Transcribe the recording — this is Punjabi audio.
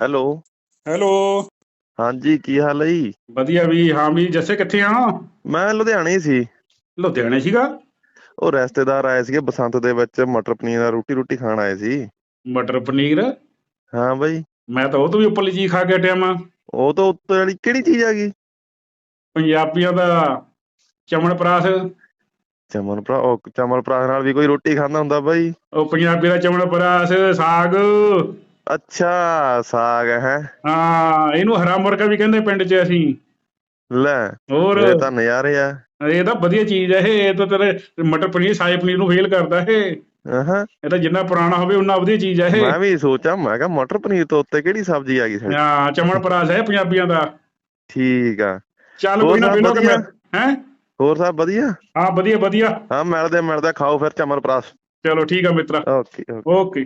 ਹੈਲੋ। ਹੈਲੋ। ਹਾਂਜੀ ਕੀ ਹਾਲ ਹੈ ਜੀ? ਵਧੀਆ ਵੀ ਹਾਂ ਵੀ ਜੱਸੇ ਕਿੱਥੇ ਆ? ਮੈਂ ਲੁਧਿਆਣੇ ਹੀ ਸੀ। ਲੁਧਿਆਣੇ ਸੀਗਾ? ਉਹ ਰਿਸ਼ਤੇਦਾਰ ਆਏ ਸੀਗੇ ਬਸੰਤ ਦੇ ਵਿੱਚ ਮਟਰ ਪਨੀਰ ਨਾਲ ਰੋਟੀ ਰੋਟੀ ਖਾਣ ਆਏ ਸੀ। ਮਟਰ ਪਨੀਰ? ਹਾਂ ਬਾਈ। ਮੈਂ ਤਾਂ ਉਹ ਤੋਂ ਵੀ ਉੱਪਰਲੀ ਚੀਜ਼ ਖਾ ਕੇ ਹਟਿਆ ਵਾਂ ਉਹ ਤਾਂ ਉੱਤੇ ਵਾਲੀ ਕਿਹੜੀ ਚੀਜ਼ ਆ ਗਈ? ਪੰਜਾਬੀਆਂ ਦਾ ਚਮਨ ਪ੍ਰਾਸ। ਚਮਨ ਭਰਾ ਉਹ ਚਮਨ ਭਰਾ ਨਾਲ ਵੀ ਕੋਈ ਰੋਟੀ ਖਾਂਦਾ ਹੁੰਦਾ ਬਾਈ। ਉਹ ਪੰਜਾਬੀ ਦਾ ਚਮਨ ਪ੍ਰਾਸ ਸਾਗ। ਅੱਛਾ ਸਾਗ ਹੈ। ਹਾਂ ਇਹਨੂੰ ਹਰਾ ਮੁਰਗਾ ਵੀ ਕਹਿੰਦੇ ਪਿੰਡ 'ਚ ਅਸੀਂ। ਲੈ ਹੋਰ? ਇਹ ਤਾਂ ਨਜ਼ਾਰੇ ਆ। ਇਹ ਤਾਂ ਵਧੀਆ ਚੀਜ਼ ਹੈ ਇਹ ਤਾਂ ਤੇਰੇ ਮਟਰ ਪਨੀਰ ਸਾਏ ਪਨੀਰ ਨੂੰ ਫੇਲ ਕਰਦਾ ਇਹ। ਹਾਂ। ਇਹ ਤਾਂ ਜਿੰਨਾ ਪੁਰਾਣਾ ਹੋਵੇ ਉਨਾ ਵਧੀਆ ਚੀਜ਼ ਹੈ ਇਹ। ਮੈਂ ਵੀ ਸੋਚਾਂ ਮੈਂ ਕਿਹਾ ਮਟਰ ਪਨੀਰ ਤੋਂ ਉੱਤੇ ਕਿਹੜੀ ਸਬਜ਼ੀ ਆ ਗਈ ਸਾਡੀ? ਹਾਂ ਚਮਨ ਪ੍ਰਾਸ ਹੈ ਪੰਜਾਬੀਆਂ ਦਾ। ਠੀਕ ਆ। ਚੱਲ ਕੋਈ ਨਾ ਵੇਲੋ ਕਿ ਮੈਂ? ਹੈ? ਹੋਰ ਸਭ ਵਧੀਆ? ਹਾਂ ਵਧੀਆ ਵਧੀਆ। ਹਾਂ ਮਿਲਦੇ ਮਿਲਦੇ ਖਾਓ ਫਿਰ ਚਮਨ ਪ੍ਰਾਸ। ਚਲੋ ਠੀਕ ਆ ਮਿੱਤਰਾ। ਓਕੇ। ਓਕੇ।